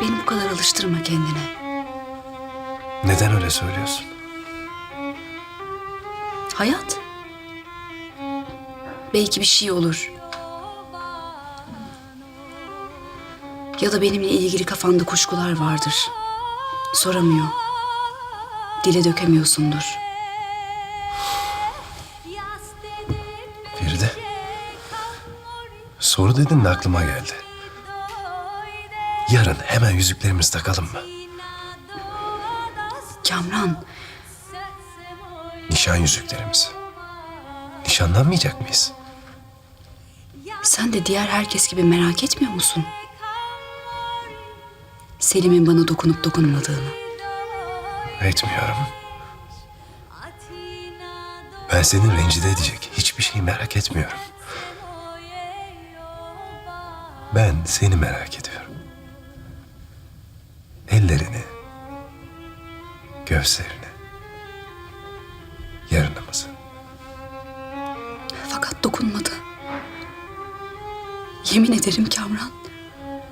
Beni bu kadar alıştırma kendine. Neden öyle söylüyorsun? Hayat. Belki bir şey olur. Ya da benimle ilgili kafanda kuşkular vardır. Soramıyor. Dile dökemiyorsundur. Feride. Soru dedin de aklıma geldi. Yarın hemen yüzüklerimizi takalım mı? Kamran, Nişan yüzüklerimizi. Nişanlanmayacak mıyız? sen de diğer herkes gibi merak etmiyor musun? Selim'in bana dokunup dokunmadığını. Etmiyorum. Ben seni rencide edecek hiçbir şey merak etmiyorum. Ben seni merak ediyorum. Gözlerini, yarınımızı. Fakat dokunmadı. Yemin ederim Kamran.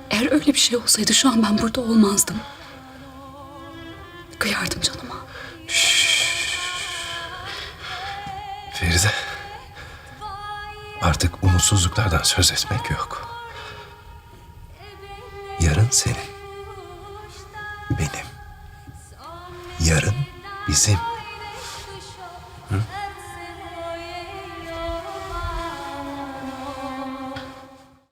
Eğer öyle bir şey olsaydı şu an ben burada olmazdım. Kıyardım canıma. Feride, artık umutsuzluklardan söz etmek yok. Yarın senin, Yarın bizim.